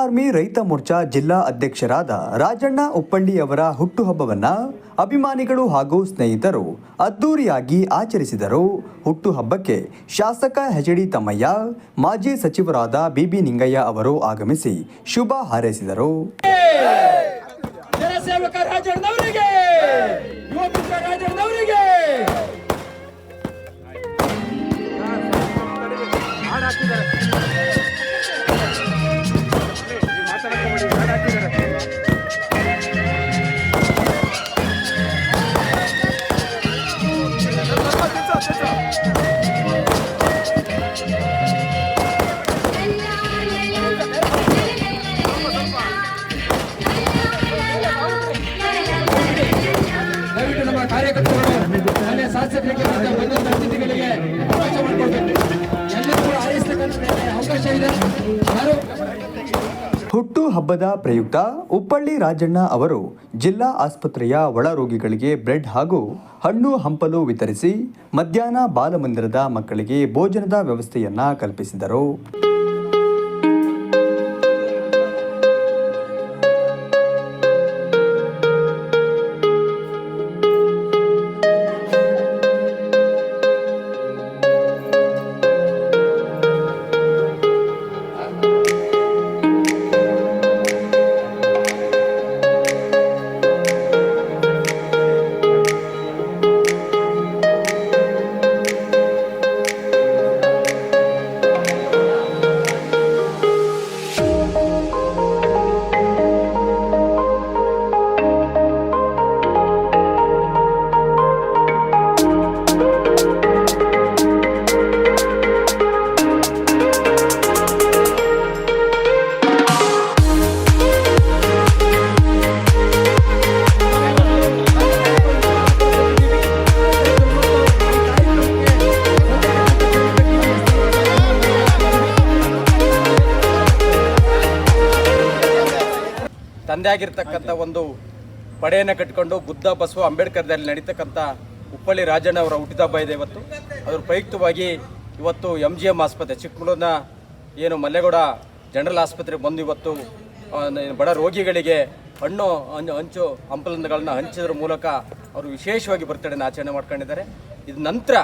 Army ರೈತ ಮೋರ್ಚಾ ಜಿಲ್ಲಾ ಅಧ್ಯಕ್ಷರಾದ ರಾಜಣ್ಣ ಉಪ್ಪಳ್ಳಿಯವರ ಹುಟ್ಟುಹಬ್ಬವನ್ನ ಅಭಿಮಾನಿಗಳು ಹಾಗೂ ಸ್ನೇಹಿತರು ಅದ್ದೂರಿಯಾಗಿ ಆಚರಿಸಿದರು. ಹುಟ್ಟುಹಬ್ಬಕ್ಕೆ ಶಾಸಕ ಎಚ್ ತಮ್ಮಯ್ಯ, ಮಾಜಿ ಸಚಿವರಾದ ಬಿಬಿ ನಿಂಗಯ್ಯ ಅವರು ಆಗಮಿಸಿ ಶುಭ ಹಾರೈಸಿದರು. ಜನಸೇವಕ ರಾಜಣ್ಣವರಿಗೆ ಯುವ ಮುಖ ರಾಜಣ್ಣವರಿಗೆ ಹುಟ್ಟು ಹಬ್ಬದ ಪ್ರಯುಕ್ತ ಉಪ್ಪಳ್ಳಿ ರಾಜಣ್ಣ ಅವರು ಜಿಲ್ಲಾ ಆಸ್ಪತ್ರೆಯ ಒಳ ರೋಗಿಗಳಿಗೆ ಬ್ರೆಡ್ ಹಾಗೂ ಹಣ್ಣು ಹಂಪಲು ವಿತರಿಸಿ ಮಧ್ಯಾಹ್ನ ಬಾಲಮಂದಿರದ ಮಕ್ಕಳಿಗೆ ಭೋಜನದ ವ್ಯವಸ್ಥೆಯನ್ನ ಕಲ್ಪಿಸಿದರು. ತಂದೆ ಆಗಿರ್ತಕ್ಕಂಥ ಒಂದು ಪಡೆಯನ್ನು ಕಟ್ಕೊಂಡು ಬುದ್ಧ ಬಸವ ಅಂಬೇಡ್ಕರ್ದಲ್ಲಿ ನಡೀತಕ್ಕಂಥ ಉಪ್ಪಳ್ಳಿ ರಾಜಣ್ಣ ಅವರ ಹುಟ್ಟಿದ ಹಬ್ಬ ಇದೆ ಇವತ್ತು. ಅದ್ರ ಪ್ರಯುಕ್ತವಾಗಿ ಇವತ್ತು ಎಂ ಜಿ ಎಂ ಆಸ್ಪತ್ರೆ, ಚಿಕ್ಕಮಗಳೂರಿನ ಏನು ಮಲ್ಲೇಗೌಡ ಜನರಲ್ ಆಸ್ಪತ್ರೆಗೆ ಬಂದು ಇವತ್ತು ಬಡ ರೋಗಿಗಳಿಗೆ ಹಣ್ಣು, ಹಂಚು ಹಂಪಲುಗಳನ್ನ ಹಂಚೋದ್ರ ಮೂಲಕ ಅವರು ವಿಶೇಷವಾಗಿ ಬರ್ತಡೇನ ಆಚರಣೆ ಮಾಡ್ಕೊಂಡಿದ್ದಾರೆ. ಇದು ನಂತರ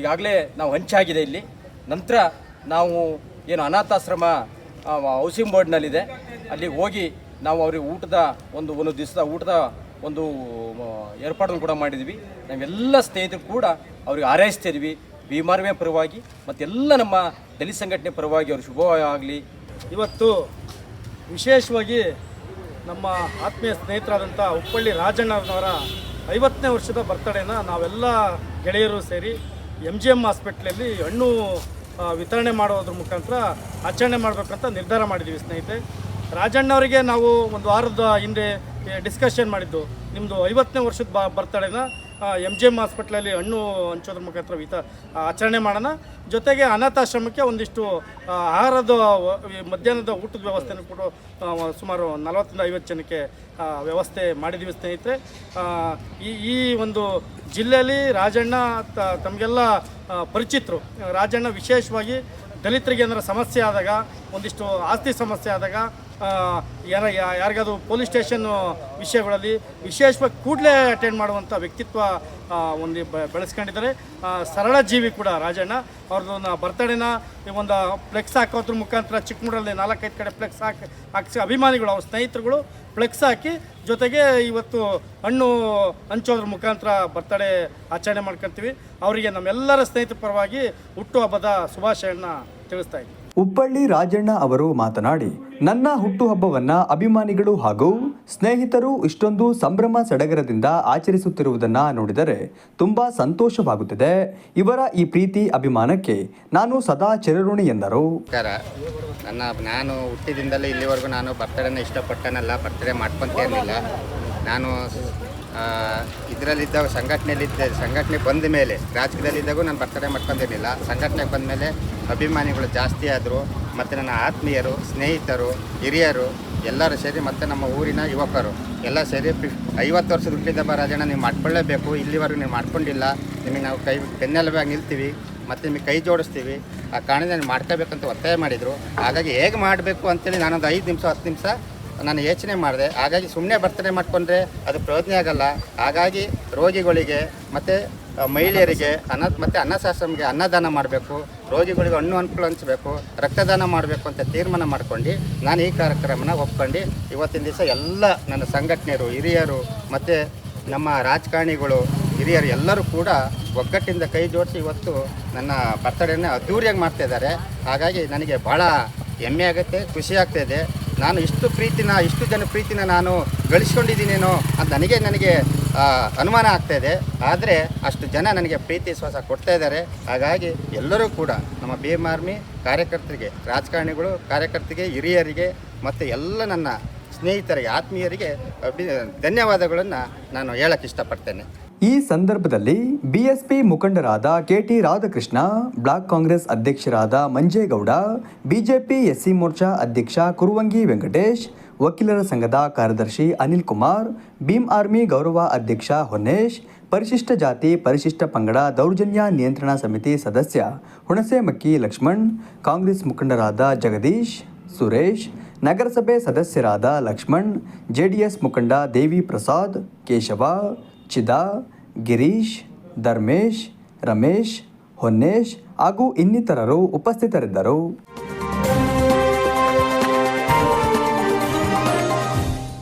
ಈಗಾಗಲೇ ನಾವು ಹಂಚಾಗಿದೆ ಇಲ್ಲಿ. ನಂತರ ನಾವು ಏನು ಅನಾಥಾಶ್ರಮ ಹೌಸಿಂಗ್ ಬೋರ್ಡ್ನಲ್ಲಿದೆ. ಅಲ್ಲಿ ಹೋಗಿ ನಾವು ಅವ್ರಿಗೆ ಊಟದ ಒಂದು ಒಂದು ದಿವಸದ ಊಟದ ಒಂದು ಏರ್ಪಾಡನ್ನು ಕೂಡ ಮಾಡಿದ್ವಿ. ನಾವೆಲ್ಲ ಸ್ನೇಹಿತರು ಕೂಡ ಅವ್ರಿಗೆ ಹಾರೈಸ್ತಿದ್ವಿ ಭೀಮಾರ್ಮೆ ಪರವಾಗಿ ಮತ್ತೆಲ್ಲ ನಮ್ಮ ದಲಿತ ಸಂಘಟನೆ ಪರವಾಗಿ ಅವ್ರ ಶುಭ ಆಗಲಿ. ಇವತ್ತು ವಿಶೇಷವಾಗಿ ನಮ್ಮ ಆತ್ಮೀಯ ಸ್ನೇಹಿತರಾದಂಥ ಉಪ್ಪಳ್ಳಿ ರಾಜಣ್ಣನವರ ಐವತ್ತನೇ ವರ್ಷದ ಬರ್ತಡೇನ ನಾವೆಲ್ಲ ಗೆಳೆಯರು ಸೇರಿ ಎಂ ಜಿ ಎಂ ಹಾಸ್ಪಿಟ್ಲಲ್ಲಿ ಹಣ್ಣು ವಿತರಣೆ ಮಾಡೋದ್ರ ಮುಖಾಂತರ ಆಚರಣೆ ಮಾಡಬೇಕಂತ ನಿರ್ಧಾರ ಮಾಡಿದ್ದೀವಿ ಸ್ನೇಹಿತರೆ. ರಾಜಣ್ಣವರಿಗೆ ನಾವು ಒಂದು ವಾರದ ಹಿಂದೆ ಡಿಸ್ಕಷನ್ ಮಾಡಿದ್ದು. ನಿಮ್ಮದು ಐವತ್ತನೇ ವರ್ಷದ ಬ ಬರ್ತಡೇನ ಎಂ ಜಿ ಎಂ ಹಾಸ್ಪಿಟ್ಲಲ್ಲಿ ಹಣ್ಣು ಹಂಚೋದ್ರ ಮುಖಾಂತರ ವಿತ ಆಚರಣೆ ಮಾಡೋಣ. ಜೊತೆಗೆ ಅನಾಥಾಶ್ರಮಕ್ಕೆ ಒಂದಿಷ್ಟು ಆಹಾರದ ಮಧ್ಯಾಹ್ನದ ಊಟದ ವ್ಯವಸ್ಥೆನೂ ಕೂಡ ಸುಮಾರು ನಲವತ್ತರಿಂದ ಐವತ್ತು ಜನಕ್ಕೆ ವ್ಯವಸ್ಥೆ ಮಾಡಿದ್ದೀವಿ ಸ್ನೇಹಿತರೆ. ಈ ಈ ಒಂದು ಜಿಲ್ಲೆಯಲ್ಲಿ ರಾಜಣ್ಣ ತಮಗೆಲ್ಲ ಪರಿಚಿತರು. ರಾಜಣ್ಣ ವಿಶೇಷವಾಗಿ ದಲಿತರಿಗೆ ಏನಾರ ಸಮಸ್ಯೆ ಆದಾಗ, ಒಂದಿಷ್ಟು ಆಸ್ತಿ ಸಮಸ್ಯೆ ಆದಾಗ ಯಾರ ಯಾರಿಗಾದ್ರು ಪೊಲೀಸ್ ಸ್ಟೇಷನ್ ವಿಷಯಗಳಲ್ಲಿ ವಿಶೇಷವಾಗಿ ಕೂಡಲೇ ಅಟೆಂಡ್ ಮಾಡುವಂಥ ವ್ಯಕ್ತಿತ್ವ ಒಂದು ಬೆಳೆಸ್ಕೊಂಡಿದ್ದಾರೆ. ಸರಳ ಜೀವಿ ಕೂಡ ರಾಜಣ್ಣ. ಅವ್ರದ್ದು ಬರ್ತಡೇನ ಈ ಒಂದು ಫ್ಲೆಕ್ಸ್ ಹಾಕೋದ್ರ ಮುಖಾಂತರ ಚಿಕ್ಕಮೂರಲ್ಲಿ ನಾಲ್ಕೈದು ಕಡೆ ಫ್ಲೆಕ್ಸ್ ಹಾಕಿ, ಹಾಕಿಸಿ ಅಭಿಮಾನಿಗಳು, ಅವ್ರ ಸ್ನೇಹಿತರುಗಳು ಫ್ಲೆಕ್ಸ್ ಹಾಕಿ ಜೊತೆಗೆ ಇವತ್ತು ಹಣ್ಣು ಹಂಚೋದ್ರ ಮುಖಾಂತರ ಬರ್ತಡೇ ಆಚರಣೆ ಮಾಡ್ಕೊತೀವಿ. ಅವರಿಗೆ ನಮ್ಮೆಲ್ಲರ ಸ್ನೇಹಿತರ ಪರವಾಗಿ ಹುಟ್ಟುಹಬ್ಬದ ಶುಭಾಶಯನ ತಿಳಿಸ್ತಾ ಇದ್ದೀನಿ. ಹುಬ್ಬಳ್ಳಿ ರಾಜಣ್ಣ ಅವರು ಮಾತನಾಡಿ ನನ್ನ ಹುಟ್ಟುಹಬ್ಬವನ್ನ ಅಭಿಮಾನಿಗಳು ಹಾಗೂ ಸ್ನೇಹಿತರು ಇಷ್ಟೊಂದು ಸಂಭ್ರಮ ಸಡಗರದಿಂದ ಆಚರಿಸುತ್ತಿರುವುದನ್ನ ನೋಡಿದರೆ ತುಂಬಾ ಸಂತೋಷವಾಗುತ್ತಿದೆ. ಇವರ ಈ ಪ್ರೀತಿ ಅಭಿಮಾನಕ್ಕೆ ನಾನು ಸದಾ ಚಿರಋಣಿ ಎಂದರು. ನನ್ನ ನಾನು ಹುಟ್ಟಿದಿಂದಲೇ ಇಲ್ಲಿವರೆಗೂ ನಾನು ಬರ್ತಡೇನ ಇಷ್ಟಪಟ್ಟನಲ್ಲ, ಬರ್ತಡೇ ಮಾಡ್ಕೊಂತೇನಿಲ್ಲ ನಾನು ಇದರಲ್ಲಿದ್ದಾಗ ಸಂಘಟನೆಯಲ್ಲಿದ್ದ, ಸಂಘಟನೆ ಬಂದ ಮೇಲೆ, ರಾಜಕೀಯದಲ್ಲಿದ್ದಾಗೂ ನಾನು ಬರ್ತಡೇ ಮಾಡ್ಕೊಂತೇನಿಲ್ಲ ಸಂಘಟನೆಗೆ ಬಂದ ಮೇಲೆ ಅಭಿಮಾನಿಗಳು ಜಾಸ್ತಿ ಆದರು ಮತ್ತು ನನ್ನ ಆತ್ಮೀಯರು, ಸ್ನೇಹಿತರು, ಹಿರಿಯರು ಎಲ್ಲರೂ ಸೇರಿ ಮತ್ತು ನಮ್ಮ ಊರಿನ ಯುವಕರು ಎಲ್ಲ ಸೇರಿ ಐವತ್ತು ವರ್ಷದ ಹುಟ್ಟಿದಬ್ಬ ರಾಜಣ್ಣ, ನೀವು ಮಾಡ್ಕೊಳ್ಳೇಬೇಕು. ಇಲ್ಲಿವರೆಗೂ ನೀವು ಮಾಡ್ಕೊಂಡಿಲ್ಲ. ನಿಮಗೆ ನಾವು ಕೈ ಬೆನ್ನೆಲುಬಾಗಿ ನಿಲ್ತೀವಿ. ಮತ್ತು ನಿಮಗೆ ಕೈ ಜೋಡಿಸ್ತೀವಿ. ಆ ಕಾರಣದಿಂದ ಮಾಡ್ಕೋಬೇಕಂತ ಒತ್ತಾಯ ಮಾಡಿದರು. ಹಾಗಾಗಿ ಹೇಗೆ ಮಾಡಬೇಕು ಅಂತೇಳಿ ನಾನೊಂದು ಐದು ನಿಮಿಷ, ಹತ್ತು ನಿಮಿಷ ನಾನು ಯೋಚನೆ ಮಾಡಿದೆ. ಹಾಗಾಗಿ ಸುಮ್ಮನೆ ಬರ್ತನೆ ಮಾಡಿಕೊಂಡ್ರೆ ಅದು ಪ್ರಯೋಜನ ಆಗಲ್ಲ. ಹಾಗಾಗಿ ರೋಗಿಗಳಿಗೆ ಮತ್ತು ಮಹಿಳೆಯರಿಗೆ ಅನ್ನ ಮತ್ತು ಅನ್ನಶಾಸ್ತ್ರಮ್ಗೆ ಅನ್ನದಾನ ಮಾಡಬೇಕು. ರೋಗಿಗಳಿಗೆ ಹಣ್ಣು ಅನುಕೂಲ ಹಂಚಬೇಕು, ರಕ್ತದಾನ ಮಾಡಬೇಕು ಅಂತ ತೀರ್ಮಾನ ಮಾಡ್ಕೊಂಡು ನಾನು ಈ ಕಾರ್ಯಕ್ರಮನ ಒಪ್ಕೊಂಡು ಇವತ್ತಿನ ದಿವಸ ಎಲ್ಲ ನನ್ನ ಸಂಘಟನೆಯರು, ಹಿರಿಯರು ಮತ್ತು ನಮ್ಮ ರಾಜಕಾರಣಿಗಳು, ಹಿರಿಯರು ಎಲ್ಲರೂ ಕೂಡ ಒಗ್ಗಟ್ಟಿಂದ ಕೈ ಜೋಡಿಸಿ ಇವತ್ತು ನನ್ನ ಬರ್ತಡೇನ ಅದ್ದೂರಿಯಾಗಿ ಮಾಡ್ತಾ ಇದ್ದಾರೆ. ಹಾಗಾಗಿ ನನಗೆ ಭಾಳ ಹೆಮ್ಮೆ ಆಗುತ್ತೆ, ಖುಷಿ ಆಗ್ತಾಯಿದೆ ನಾನು ಇಷ್ಟು ಪ್ರೀತಿನ, ಇಷ್ಟು ಜನ ಪ್ರೀತಿನ ನಾನು ಗಳಿಸ್ಕೊಂಡಿದ್ದೀನೇನೋ ಅಂತ ನನಗೆ ನನಗೆ ಅನುಮಾನ ಆಗ್ತಾ ಇದೆ. ಆದರೆ ಅಷ್ಟು ಜನ ನನಗೆ ಪ್ರೀತಿ ಶ್ವಾಸ ಕೊಡ್ತಾ ಇದ್ದಾರೆ. ಹಾಗಾಗಿ ಎಲ್ಲರೂ ಕೂಡ ನಮ್ಮ ಬಿ ಎಂ ಆರ್ಮಿ ಕಾರ್ಯಕರ್ತರಿಗೆ, ರಾಜಕಾರಣಿಗಳು, ಕಾರ್ಯಕರ್ತರಿಗೆ, ಹಿರಿಯರಿಗೆ ಮತ್ತು ಎಲ್ಲ ನನ್ನ ಸ್ನೇಹಿತರಿಗೆ, ಆತ್ಮೀಯರಿಗೆ ಧನ್ಯವಾದಗಳನ್ನು ನಾನು ಹೇಳಕ್ಕೆ ಇಷ್ಟಪಡ್ತೇನೆ. ಈ ಸಂದರ್ಭದಲ್ಲಿ ಬಿಎಸ್ಪಿ ಮುಖಂಡರಾದ ಕೆಟಿ ರಾಧಾಕೃಷ್ಣ, ಬ್ಲಾಕ್ ಕಾಂಗ್ರೆಸ್ ಅಧ್ಯಕ್ಷರಾದ ಮಂಜೇಗೌಡ ಬಿಜೆಪಿ ಎಸ್ಸಿ ಮೋರ್ಚಾ ಅಧ್ಯಕ್ಷ ಕುರುವಂಗಿ ವೆಂಕಟೇಶ್, ವಕೀಲರ ಸಂಘದ ಕಾರ್ಯದರ್ಶಿ ಅನಿಲ್ ಕುಮಾರ್, ಭೀಮ್ ಆರ್ಮಿ ಗೌರವ ಅಧ್ಯಕ್ಷ ಹೊನ್ನೇಶ್, ಪರಿಶಿಷ್ಟ ಜಾತಿ, ಪರಿಶಿಷ್ಟ ಪಂಗಡ ದೌರ್ಜನ್ಯ ನಿಯಂತ್ರಣ ಸಮಿತಿ ಸದಸ್ಯ ಹುಣಸೆಮಕ್ಕಿ ಲಕ್ಷ್ಮಣ್, ಕಾಂಗ್ರೆಸ್ ಮುಖಂಡರಾದ ಜಗದೀಶ್, ಸುರೇಶ್, ನಗರಸಭೆ ಸದಸ್ಯರಾದ ಲಕ್ಷ್ಮಣ್ ಜೆಡಿಎಸ್ ಮುಖಂಡ ದೇವಿ ಪ್ರಸಾದ್, ಕೇಶವ, ಚಿದಾ ಗಿರೀಶ್ ಧರ್ಮೇಶ್ ರಮೇಶ್ ಹೊನ್ನೇಶ್ ಹಾಗೂ ಇನ್ನಿತರರು ಉಪಸ್ಥಿತರಿದ್ದರು.